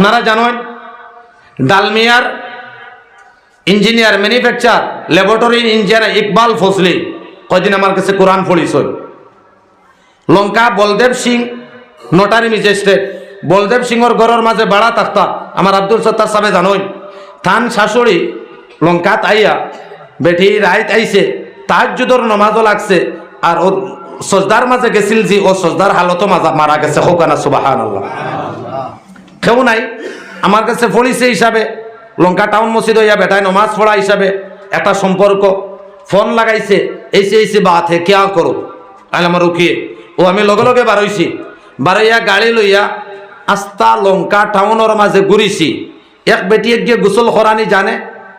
আপনারা জানেন ডালমিয়ার engineer, manufacture, laboratory engineer Iqbal Fasli কয়দিন আমার কাছে কোরআন পড়িছ? লঙ্কা, বলদেব সিং, নোটারি ম্যাজিস্ট্রেট। বলদেব সিংহর ঘরের মাঝে বাড়া থাকতা আমার আব্দুল সত্তার সাহেব জানোই। থান শাশুড়ি লঙ্কাত আইয়া বেঠি রাইত আইছে। তাহাজুদর নমাজও লাগছে। আর ও সজদার মাঝে গেছিল যে, ও সজদার হালতো মাজা মারা গেছে। হোকানা সুবাহান আল্লাহ কেউ নাই। আমার কাছে পড়িছে হিসাবে, লঙ্কা টাউন মসজিদ হইয়া বেটায় নমাজ পড়া হিসাবে একটা সম্পর্ক। ফোন লাগাইছে এইসে এইসে বাত হে কেয়া করো? আইল আমার উকিয়ে ও, আমি লগে লগে বারইছি। বারইয়া গাড়ি লইয়া আস্তা লঙ্কা টাউনের মাঝে ঘুরিছি। এক বেটিয়ে গিয়ে গোসল খরানি জানে,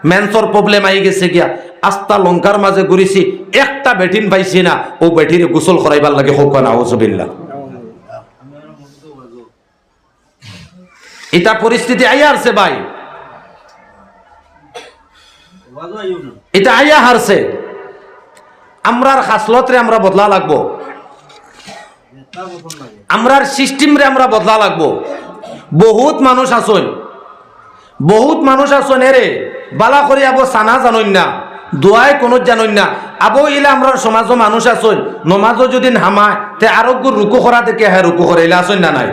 মেন্সর প্রবলেম আই গেছে গিয়া। আস্তা লঙ্কার মাঝে ঘুরিছি, একটা বেটিন পাইছি না। ও বেটিরে গোসল খরাইবার লাগে হোক না ওজবিল্লা এটা পরিস্থিতি আইয়া আসছে ভাই। এটা আইয়া হারছে। আমরার খাসলতরে আমরা বদলা লাগবো। আমরার সিস্টেমরে আমরা বদলা লাগবো। বহুত মানুষ আসন বহুত মানুষ আসন এরে। বালা করে আবো সানা জানইন না। দোয়াই কোনো জানইন না। আবো ইলে আমরার সমাজও মানুষ আসন নমাজও যদি হামায়, তে আরোগ্য রুকু করা দেখে হ্যাঁ রুকু করে ইলে আসন না নাই?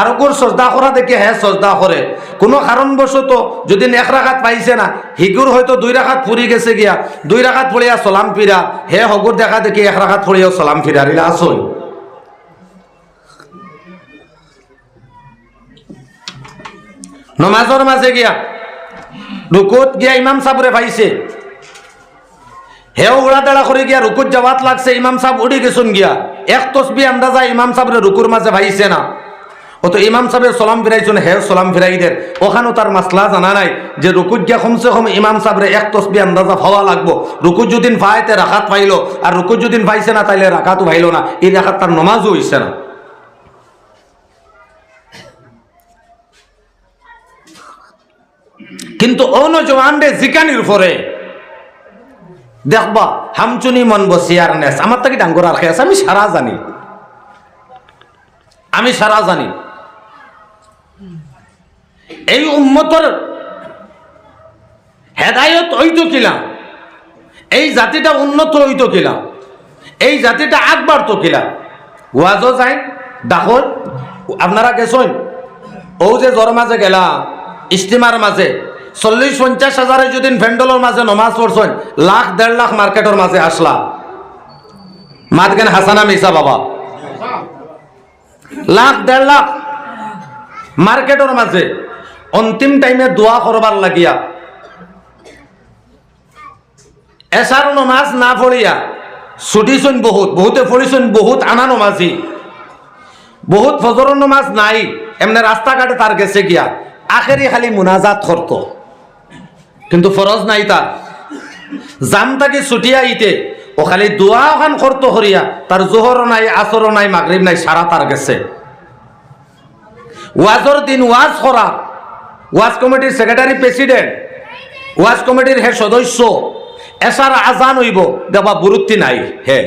আরোগ্যর সজদা করা দেখে হ্যাঁ সজদা করে। কোনো কারণবশত যদি এক রাখাত পাইছে না, হিগুর হয়তো দুই রাখাত ফুরি গেছে গিয়া, দুই রাখাত ফুড়িয়া সলাম ফিরা। হে হগুর দেখা দেখি এক রাখাত ফুড়িয়া সলাম ফিরা ইলে আসন নমাজর মাঝে গিয়া, রুকুত গিয়া ইমাম সাবরে পাইছে। হেও উড়া দাঁড়া করে গিয়া রুকুত যাওয়াত লাগছে, ইমাম সাহেব উড়ি গেছুন গিয়া। এক তসবি আন্দাজা ইমাম সাবরে রুকুর মাঝে ভাইছে না। ও তো ইমাম সাহেবের সলাম ফিরাইছুন, হে সলাম ফিরাই দের ওখানেও তার মাসলা জানা নাই যে গিয়া কমসে কম ইমাম সাহেবরে এক তসবি আন্দাজা হওয়া লাগবো। রুকুত যদিন পাইতে রাখাত পাইলো, আর রুকুত যদিন পাইছে না, তাইলে রাখাতও পাইলো না। এই রাখাত তার নমাজও হইছে না। কিন্তু অন্য জওয়ানরে জিকানির পরে দেখবা, হামচুনি মন বসিয়ার নেস। আমার তাকে ডাঙ্গর আর আছে আমি সারা জানি। আমি সারা জানি। এই উম্মতর হেদায়ত হইতো কিলা? এই জাতিটা উন্নত হইতো কিলা? এই জাতিটা আগবার তো কিলা? ওয়াজও যায় ডাকর আপনারা গেছেন ও যে জ্বর মাঝে গেলা ইস্টিমার মাঝে চল্লিশ পঞ্চাশ হাজারে যদি ভেন্ডলের মাঝে নমাজ পড়ছেন লাখ দেড় লাখ মার্কেটের মাঝে আসলা। মাত কেন হাসানা মিসা বাবা? লাখ দেড় লাখ মার্কেটের মাঝে অন্তিম টাইমে দোয়া করবার লাগিয়া। এসার নমাজ না পড়িয়া ছুটিছুন বহুত, বহুতে পড়িছুন বহুত আনা নমাজি। বহুত ফজরের নমাজ নাই, এমনি রাস্তাঘাটে তার গেছে গিয়া। আখেরি খালি মুনাজাত করতো কিন্তু ফরজ নাই তার জাম তাকে ছুটিয়া ইতে ও খালি দোয়া ওখান করতো হরিয়া তার জোহরও নাই আসরও নাই মাগরিব নাই সারা তার গেছে। ওয়াজর দিন ওয়াজ করা ওয়াজ কমিটির সেক্রেটারি প্রেসিডেন্ট, ওয়াজ কমিটির হে সদস্য, এসার আজান হইব, দেবা বুরুত্তি নাই, হে।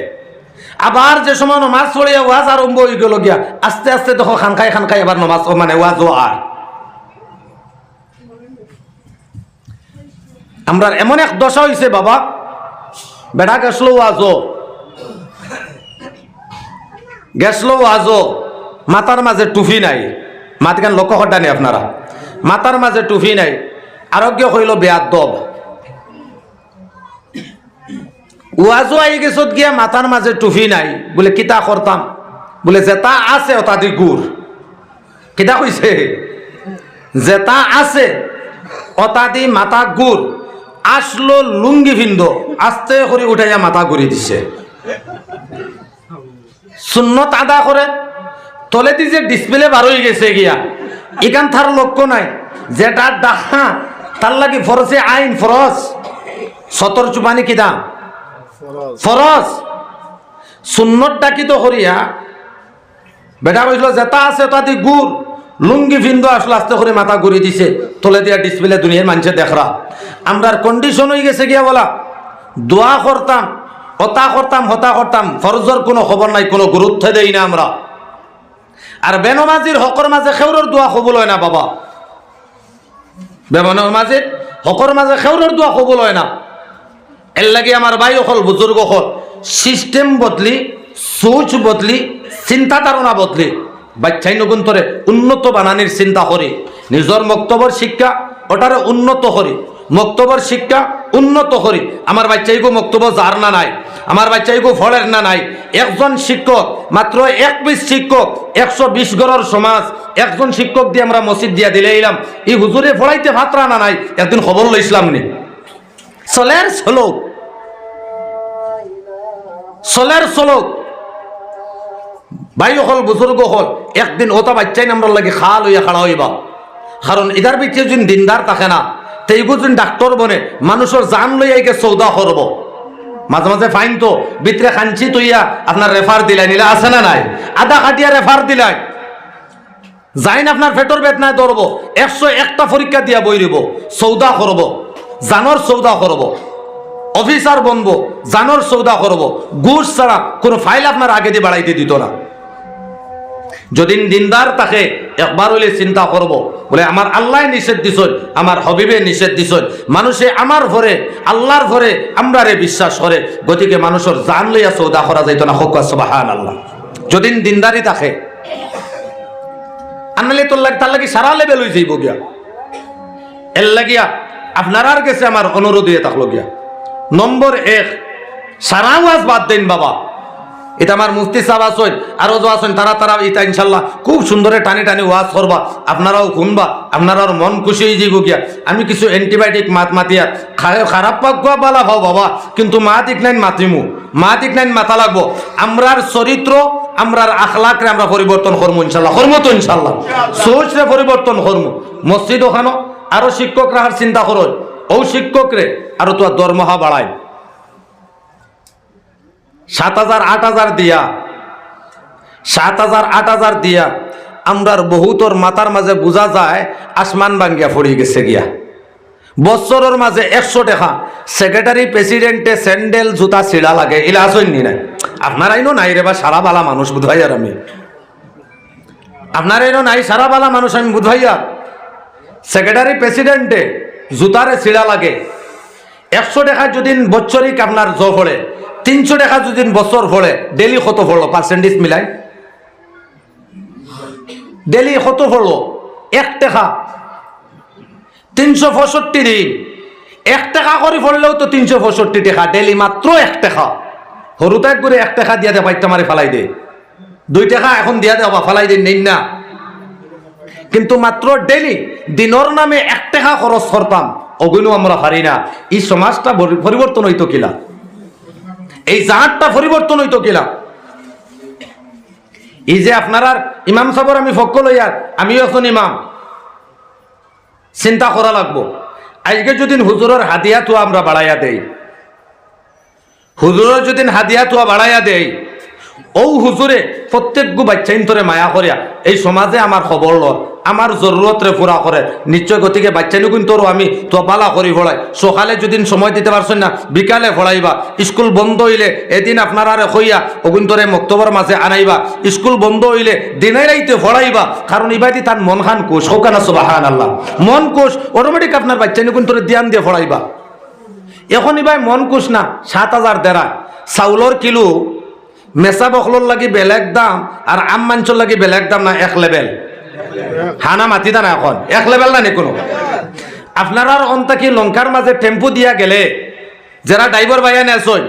আবার যে সময় নমাজ পড়িয়া ওয়াজ আরম্ভ হয়ে গেল গিয়া, আস্তে আস্তে দেখো খানখাই খানখাই এবার নমাজ মানে ওয়াজ ও আর। আমরা এমন এক দশা হয়েছে বাবা, বেড়া গেছলো ওয়াজো গেছলো ওয়াজো মাথার মাঝে টুফি নাই মাতগান লক্ষ্য নেই আপনারা। মাথার মাঝে টুফি নাই। আরোগ্য হইল বেয়ার দব। ওয়াজও আই গেছত গিয়া মাথার মাঝে টুফি নাই। বলে, কিতা করতাম বলে, জেতা আছে ওটা দি গুড় কিতা কইছে জেতা আছে অতা দি মাথা গুড় আসলো লুঙ্গি ভিন্দ আস্তে করে উঠাইয়া মাথা ঘুরি দিছে। সুন্নত আদা করে তলেদি যে ডিসপ্লে বার হয়ে গেছে গিয়া। এখান তার লক্ষ্য নাই। যেটা ডাহা তার লাগি ফরসে আইন ফরজ। সতর চুপানি কি দাম? ফরজ। সুন্নত ডাকিত করিয়া বেটা কইছিল যেটা আছে তাতে গুড়। লুঙ্গি ফিন্দু আসলে আস্তে করে মাথা ঘুরি দিছে। তোলে দিয়া ডিসপ্লে দুনিয়ার মানুষে দেখরা। আমরার কন্ডিশন হয়ে গেছে গিয়া বলা দোয়া করতাম হতা করতাম হতা করতাম। ফরজর কোনো খবর নাই কোনো গুরুত্ব দেই না আমরা। আর বেনমাজির হকর মাঝে খেউরের দোয়া কবুল হয় না, বাবা। বেমানৰ মাঝে হকর মাঝে খেউরের দোয়া কবুল হয় না। এর লাগে আমার ভাই অকল, বুজুর্গ হল সিস্টেম বদলি, সোচ বদলি, চিন্তা ধারণা বদলি। বাচ্চাই নগুন্তরে উন্নত বানানির চিন্তা করে। নিজের মক্তবর শিক্ষা ওটারে উন্নত করে। মক্তবর শিক্ষা উন্নত করি। আমার বাচ্চাইগো মক্তব্য যার না নাই। আমার বাচ্চাইগো ফলের না নাই। একজন শিক্ষক, মাত্র এক পিস শিক্ষক, একশো বিশ গড়ের সমাজ। একজন শিক্ষক দিয়ে আমরা মসজিদ দিয়া দিলে এলাম। এই হুজুরে ফলাইতে ভাতরা না নাই, একদিন খবর লইছিলাম নি। চলের চলক চলের চলক ভাই হল, বুজুর্গ হল, একদিন ওটা বাচ্চাই নাম্বার লাগে খা লইয়া খাড়া হইবা। কারণ এটার ভিতরে যদি দিনদার থাকে না, তেইগু যদি ডাক্তার বনে, মানুষের জান লইয়াইকে সৌদা করব। মাঝে মাঝে ফাইন তো, ভিতরে খানছি তুইয়া আপনার রেফার দিলাই, নিলে আছে না নাই? আধা কাটিয়া রেফার দিলাই। যাইন আপনার পেটর নাই ধরব, একশো একটা পরীক্ষা দিয়া বই দিব সৌদা করব, জানর সৌদা করব, অফিসার বনবো, জানর সৌদা করব, ঘুষ ছাড়া কোনো ফাইল আপনার আগে দিয়ে বাড়াইতে দিত না। যদি দিনদার তাকে একবার হইলে চিন্তা করব। বলে, আমার আল্লাহ নিষেধ দিছ আমার হবিবে নিষেধ দিছ মানুষে আমার ভরে, আল্লাহর ভরে আমরারে বিশ্বাস করে। গতিকে মানুষের জান লইয়া সৌদা করা যাইত না। হোক সবাহান আল্লাহ যদি দিনদারি থাকে আনলে তোর লাগে, তার লাগি সারা লেভেল হয়ে যাইব গিয়া। এর লাগিয়া আপনার কাছে আমার অনুরোধ হয়ে থাকল গিয়া। নম্বর এক, সারা ওয়াজ বাদ দেন বাবা। এটা আমার মুফতি সাহেব আসেন আরও যে আসেন তারা তারা এটা ইনশাল্লাহ খুব সুন্দরে টানি টানি ওয়াজ করবা, আপনারাও শুনবা আপনারাও মন খুশি হয়ে যাইব গিয়া। আমি কিছু অ্যান্টিবায়োটিক মাত মাতিয়া খারাপ পাকুয়া বালা ভাও বাবা, কিন্তু মা দিক নাইন মাতিমু মা দিক নাইন মাথা লাগবো। আমরার চরিত্র, আমরার আখলাকরে আমরা পরিবর্তন করব ইনশাল্লাহ করব তো ইনশাল্লাহ। সোচরে পরিবর্তন করব মসজিদ ওখানো, আরও শিক্ষক রাখার চিন্তা করো ও শিক্ষকরে, আরও তোমার দরমহা বাড়ায়। সাত হাজার, আট হাজার দিয়া। সাত হাজার, আট হাজার দিয়া আমরার বহুতর মাথার মাঝে বোঝা যায়, আসমান বাঙ্গিয়া পড়ি গেছে গিয়া। বছরের মাঝে একশো টাকা। সেক্রেটারি প্রেসিডেন্টে স্যান্ডেল জুতা ছিড়া লাগে এলা আসেননি নাই? আপনার আইনো নাই রে বা, সারা বালা মানুষ বুধবাই আর আমি। আপনার আইনো নাই, সারা বালা মানুষ আমি বুধবাইয়া সেক্রেটারি প্রেসিডেন্টে জুতারে ছিড়া লাগে। একশো টাকা যদি বছরিক আপনার জ ফলে তিনশো টাকা যদি বছর ফলে ডেলি কত ফলো পার্সেন্টেজ মিলাই। ডেলি কত ফলো এক টাকা। তিনশো পঁয়ষট্টি দিন। এক টাকা করে ফললেও তো তিনশো পঁয়ষট্টি টাকা। ডেলি মাত্র এক টাকা। সরুতে করে এক টাকা দিয়া দে, বাইকটা মারি ফেলাই দে। দুই টাকা এখন দিয়া দে ফেলাই দিন নেই না। কিন্তু মাত্র ডেলি দিনর নামে এক টাকা খরচ করতাম অগুনো আমরা পারি না। এই সমাজটা পরি- পরিবর্তন হইতো কিলা এই জাহাজটা পরিবর্তন হইতো কিলা? এই যে আপনার ইমাম সাবর আমি ফক্ক লইয়ার আমিও এখন ইমাম। চিন্তা করা লাগবো। আজকে যদি হুজুরের হাদিয়া তো আমরা বাড়াইয়া দেই, হুজুরের যদি হাদিয়া তোয়া বাড়াইয়া দেই ও হুজুরে, প্রত্যেকগু বাচ্চা ইন্তরে মায়া করিয়া, এই সমাজে আমার খবর লর আমার জরুরতরে পুরা করে। নিশ্চয় গতিকে বাচ্চা নিগুন তোর আমি তো পালা করি ফড়াই সকালে যদি সময় দিতে পারছেন না, বিকালে ফড়াইবা স্কুল বন্ধ হইলে এদিন আপনার আরে কইয়া অগুন তোরে মক্তবর মাঝে আনাইবা। স্কুল বন্ধ হইলে দিনে রাইতে ফড়াইবা কারণ ইবাদি তার মন খান কোষ। হোক না সুবাহান আল্লাহ মন কোষ অটোমেটিক আপনার বাচ্চা নিগুন তোরে দিয়ান দিয়ে ফড়াইবা এখন ইবাই মন কুছ না, সাত হাজার দেড়া চাউলর কিলো, মেচা বখলর লাগি বেলেগ দাম, আর আম মাঞ্চর লাগি বেলেগ দাম না, এক লেভেল হানা মাতি না এখন। এক লেভেল না কোনো আপনার অন্তা কি লঙ্কার মাঝে টেম্পু দিয়া গেলে, যারা ড্রাইভার বাইয়া নেছই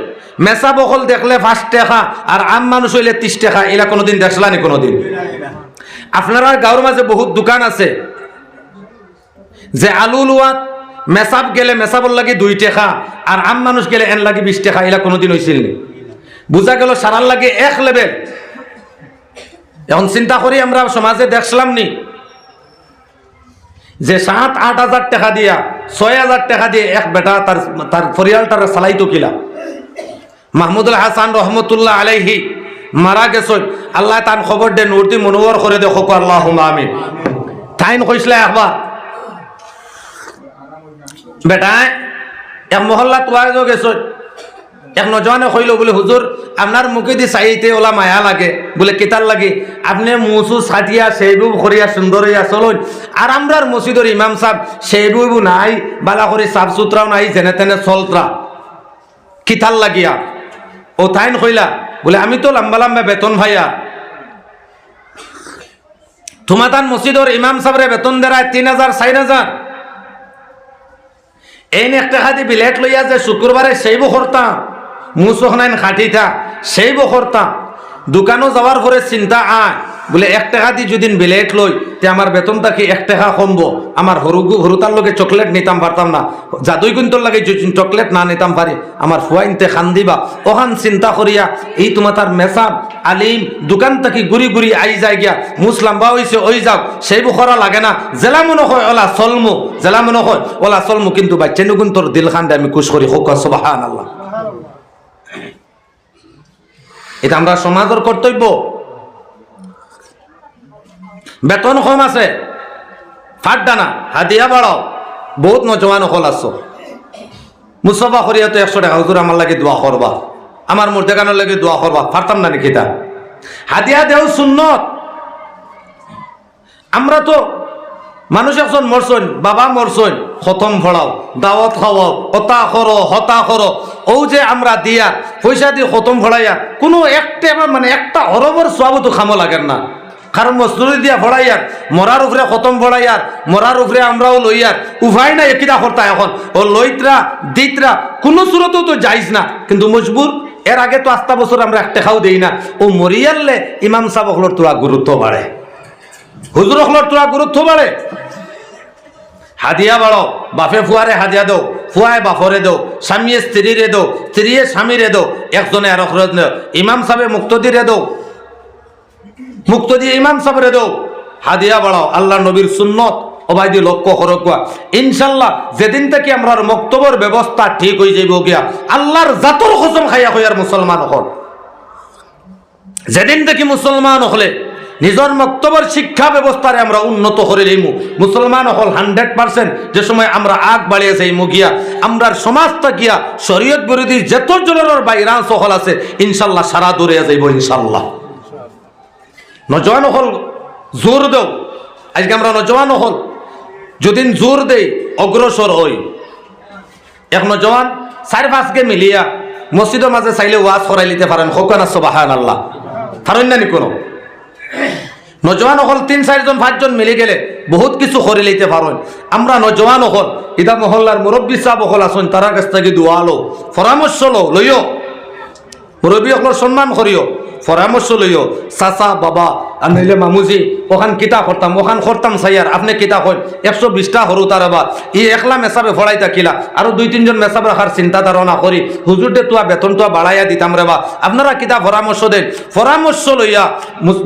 মেচা বখল দেখলে পাঁচ টাকা আর আম মানুষ হইলে ত্রিশ টাকা, এলা কোনোদিন দেখলা নি কোনোদিন? আপনারা গাঁৱৰ মাঝে বহুত দোকান আছে, যে আলু লোৱাত মেচাপ গেলে মেচাপর লাগি দুই টেকা আর আম মানুষ গেলে এন লাগি বিশ টাকা, এলা কোনোদিন হয়েছিল বুঝা গেল সারার লাগে এক লেভেল এখন চিন্তা করি আমরা সমাজে দেখছিলাম নি যে সাত, আট হাজার টাকা দিয়া, ছয় হাজার টাকা দিয়ে এক বেটা তার তার পরিয়ালটার চালাইতো কিলা? মাহমুদুল হাসান রহমতুল্লাহ আলাইহি মারা গেছ। আল্লাহ তার খবর দে নুরতি মনোবর করে দেখো আল্লাহ আমি তাইন কইসলে একবার বেটা এক মহল্লা তোয়া গেছ। এক নজওয়ানে কইল বলে, হুজুর, আপনার মুখে দি চাইতে ওলা মায়া লাগে, বলে কেতার লাগে। আপনি মুসু ছাটিয়া, সেইবু করিয়া সুন্দর হইয়া চলুন। আর আমরার মসজিদর ইমাম সাহেব, সেইবু নাই, বালা করে সাফ সুতরাও নাই, যেনে তেনে চলত্রা। কিতার লাগিয়া। ও তাইন কইলা বলে, আমি তো লম্বা লম্বা বেতন ভাইয়া। তোমাতান মসজিদর ইমাম সাহেবের বেতন দেরায় তিন হাজার চার হাজার। এই একটা খাদি বিলেট লইয়া যে শুক্রবারে সেই বখরতা মুসহনাইন খাটিতা, সেই বখরতা। দোকানও যাওয়ার পরে চিন্তা, আয়, বলে এক টাকা দি যদি বিলেট লই তে আমার বেতনটা কি এক টাকা কমবো। আমার হরু হরুতার লগে চকলেট নিতাম পারতাম না। জাদুই কুন্তর লাগে যদি চকলেট না নিতাম পারি আমার ফুয়াইনতে খান দিবা। ওখান চিন্তা করিয়া এই তোমার তার মেসাব আলিম, দোকান থেকে ঘুরি ঘুরি আই যায় গিয়া। মুসলাম্বা হইছে ওই যাও সেই বুখরা লাগে না। জেলা মনে হয় ওলা চলমু। জেলা মনে হয় ওলা চলমু। কিন্তু বাচ্চা তোর দিল খান আমি কুশ করি হোক সুবাহান আল্লাহ এটা আমরা সমাজের কর্তব্য বেতন কম আছে। ফাটডা না হাতিয়া বাড়াও বহুত নজওয়ান হল আছো। মুসফা করিয়া তো একশো টাকা। হুজুর আমার লাগে দোয়া করবা আমার মূর্তি গানের লাগে দোয়া করবা পারতাম না নাকি হাতিয়া দেও সুন্নত। আমরা তো মানুষ একজন মরছন, বাবা মরছন, খতম ভরাও দাওয়াত খাওয়াও, হতা করো হতা করো ও যে আমরা দিয়া পয়সা দিয়ে খতম ভরাইয়া কোনো একটা মানে একটা অরবর সব তো খামো লাগেন না। কারণ মজদুরি দিয়া ভরাইয়ার মরার উপরে খতম ভরাইয়ার মরার উপরে আমরাও লইয়ার উভয় না একিটা কর্তা এখন। ও লইত্রা দিতরা কোনো সুরতেও তো যাইজ না। কিন্তু মজবুর এর আগে তো আস্তা বছর আমরা একটা খাও দেই না। ও মরিয়াললে ইমাম সাহেব তোরা গুরুত্ব বাড়ে হুজুর তোরা গুরুত্ব বাড়ে হাদিয়া বাড়ো বাপে ফুয়ারে হাদিয়া দো ফুয়ায় বাপরে দো স্বামীয়ে স্ত্রীরে দো স্ত্রীয়ে স্বামীরে দো একজনে আর ইমাম সাহেব মুক্তদিরে দো মুক্ত দিয়ে ইমাম সাবরে দেও। হাদিয়া বাড়াও, আল্লাহ নবীর সুন্নত অবাইদি লক্ষ্য করকুয়া ইনশাল্লাহ যেদিন থেকে আমরা মক্তবর ব্যবস্থা ঠিক হয়ে যাইব গিয়া, আল্লাহর জাতর কসম খাইয়া হইয়ার মুসলমান হল যেদিন থেকে মুসলমান হলে নিজের মক্তবর শিক্ষা ব্যবস্থারে আমরা উন্নত করে লইমু মুসলমান হল হান্ড্রেড পার্সেন্ট। যে সময় আমরা আগ বাড়িয়ে যাইমু গিয়া আমরার সমাজটা গিয়া শরীয়ত বিরোধী যেত জনের বাইরান হল আছে, ইনশাল্লাহ সারা দূরে যাইব ইনশাল্লাহ। নজওয়ান হল জোর দেও। আজকে আমরা নজওয়ান হল। যদি জোর দেই, অগ্রসর হই। এক নজওয়ান, চার পাঁচকে মিলিয়া মসজিদের মাঝে চাইলে ওয়াজ করাই লিতে পারেন। হোকানা সবাহান আল্লাহ না নি কোনো? নজওয়ান হল তিন চারজন পাঁচজন মিলে গেলে বহুত কিছু করে লইতে পারেন আমরা নজওয়ান হল ইদা মহল্লার মুরব্বী সাহ হল আসুন তার কাছ থেকে দোয়া লো পরামর্শ লো লইও। মুরব্বী হকলের সম্মান করিও পরামর্শ লইও, চাচা, বাবা আর মামুজি, ওখান কিতা করতাম ওখান করতাম সাইয়ার আপনি কিতা কই একশো বিশটা সরু তার আবার ই একলা মেসাবে ভরাই থাকিলা আর দুই তিনজন মেসাব রাখার চিন্তা ধারণা করি হুজুর দে তোয়া বেতন তোয়া বাড়াইয়া দিতাম রে বা। আপনারা কিতা পরামর্শ দেন পরামর্শ লইয়া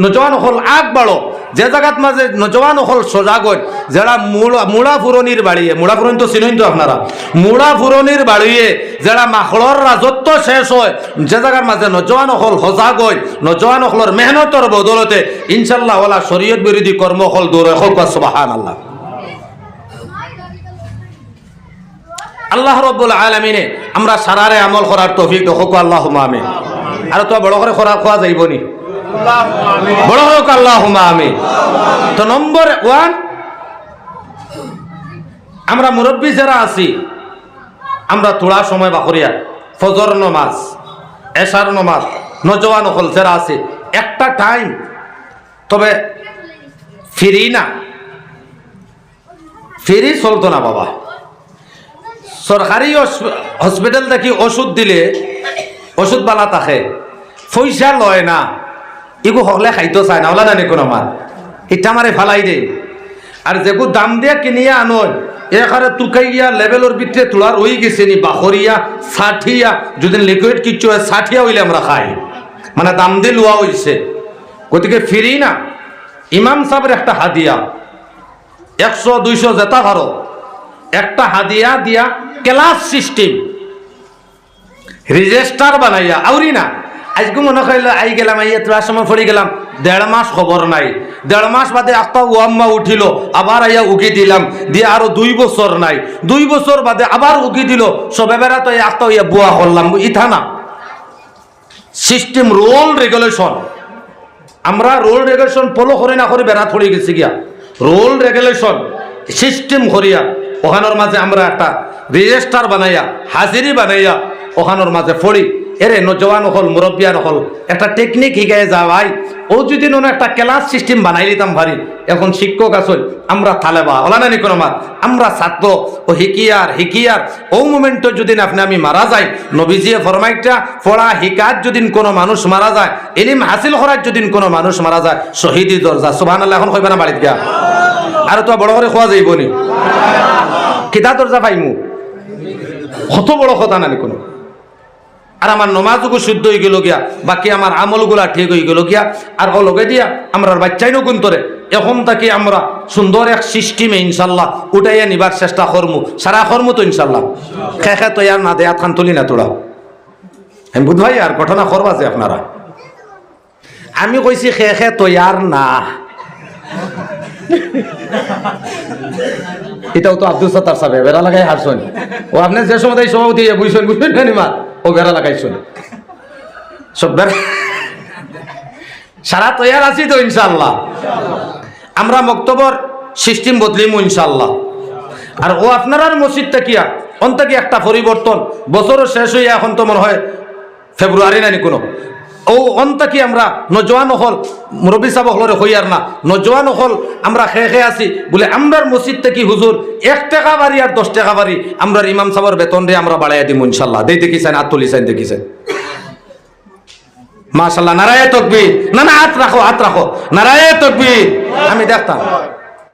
নজওয়ান হল আগ বাড়ো যে জায়গাত মাঝে নজওয়ান হল সজাগ যারা মূলা ফুরনির বাড়িয়ে মূলা ফুরনি তো চিনেন তো আপনারা? মূলা ফুরনির বাড়িয়ে যারা মাখলর রাজত্ব শেষ হয়, যে জায়গার মাঝে নজওয়ান হল সজাগ হয় নজওয়ান হলর মেহনতর বদলতে ইনশাল্লাহ ওলা শরীয়ত বিরোধী কর্ম হল দৌড়ে হোক সুবাহান আল্লাহ আল্লাহ রব্বুল আলমিনে আমরা সারারে আমল করার তৌফিক হোক আল্লাহ আমি আর তো বড় করে খোরা খোয়া যাইব নি। বড় হোক আল্লাহ তো নম্বর ওয়ান, আমরা মুরব্বী যারা আছি, আমরা তোলা সময় বাকরিয়া, ফজর নমাজ, এশার নমাজ, নজওয়ান হল যারা আছে, একটা টাইম তবে ফ্রি না। ফ্রি চলতো না বাবা। সরকারি হসপিটাল দেখি ওষুধ দিলে ওষুধ বালা থাকে পয়সা লয় না। এগু হকলে খাইতো চায় না, ওলা জানি কোনো আমার ইটা মারে ফালাই দে। আর যেগু দাম দিয়া কিনিয়া আনয়, এখানে তুকাইয়া লেভেলের ভিতরে তোলার ওই গেছে নি বাখরিয়া ষাঠিয়া যদি লিকুইড কিচ্ছু হয়, ষাঠিয়া হইলে আমরা খাই। মানে দাম দিয়ে লোয়া হইছে গতিকে ফিরি না। ইমাম সাহেবের একটা হাদিয়া। একশো, দুইশো জেতা ভারো একটা হাদিয়া দিয়া ক্লাস সিস্টেম রেজিস্টার বানাইয়া। আউরি না। আজকে মনে করিল আই গেলাম আইয়া তোর সময় পড়ে গেলাম। দেড় মাস খবর নাই। দেড় মাস বাদে একটা ওয়াম্মা উঠিল, আবার আইয়া উকি দিলাম। দিয়ে আরও দুই বছর নাই। দুই বছর বাদে আবার উকি দিল। সবে বেড়া তো একটা ইয়া বুয়া করলাম। ইথা না। সিস্টেম রুল রেগুলেশন আমরা রুল রেগুলেশন ফলো করে না করে বেড়া থড়ি গেছি গিয়া। রুল রেগুলেশন সিস্টেম করিয়া, ওখানোর মাঝে আমরা একটা রেজিস্টার বানাইয়া, হাজিরি বানাইয়া, ওখানোর মাঝে ফড়ি এরে নজওয়ান হল, মুরব্বিয়ান হল। একটা টেকনিক শিখাই যা ভাই ও যদি নো একটা ক্লাস সিস্টেম বানাই দিতাম ভারি, এখন শিক্ষক আসল, আমরা থালেবা ওলা নানি কোনো মাত? আমরা ছাত্র, ও হিকিয়ার হিকিয়ার। ও মোমেন্টে যদি আপনি আমি মারা যাই, নবীজিয়ে ফরমাইটা পড়া হিকার যদি কোনো মানুষ মারা যায় এলিম হাসিল করার যদি কোনো মানুষ মারা যায়, শহীদি দরজা সুবহান আল্লাহ এখন কইবে না বাড়িত গিয়া। আর তো বড় করে খোয়া যাইব নি। কিতা দরজা পাইমু? কত বড় কথা নানি কোনো। আর আমার নমাজগুলো শুদ্ধ হয়ে গেল গিয়া, বাকি আমার আমলগুলা ঠিক হয়ে গেল গিয়া। আর ও লগে দিয়া আমরা বাচ্চাই নগুন তোরে। এখন তাকে আমরা সুন্দর এক সিস্টেমে ইনশাল্লাহ উঠাইয়া নিবার চেষ্টা করমু। সারা করমু তো ইনশাল্লাহ। খে খে তো ইয়ার না দেয়া খান তুলি না তোরা। আমি বুধভাই আর ঘটনা করবা যে আপনারা। আমি কইছি খে খে তৈয়ার না। এটাও তো আব্দুল সত্তার সাহেব বেড়া লাগাই হারছেন ও আপনি যে সময় সভাপতি বুঝছেন বুঝবেন না নিমা। ও বেড়া লাগাইছিল সব বেড়া সারা তৈয়ার আছি তো ইনশাল্লাহ আমরা মক্তবর সিস্টেম বদলিম ইনশাল্লাহ আর ও আপনার মসজিদটা কি আর? অন্তকে একটা পরিবর্তন? বছরও শেষ হইয়া এখন তো মনে হয় ফেব্রুয়ারি নানি কোনো। ও অন্ত কি আমরা নজওয়ান হল? মুরব্বী সাহেব হলরে হইয়ার না। নজওয়ান হল, আমরা খেয়ে খেয়ে আছি। বলে, আমরার মসজিদ থেকে হুজুর এক টাকা বাড়ি আর দশ টাকা বাড়ি আমরার ইমাম সাহেবের বেতন রে আমরা বাড়াইয়া দিব ইনশাল্লাহ। দেই দেখিছেন আত তুলিছেন, দেখিছেন। মাশাল্লাহ, নারায় তকবি না না, হাত রাখো হাত রাখো। নারায় তকবি আমি দেখতাম।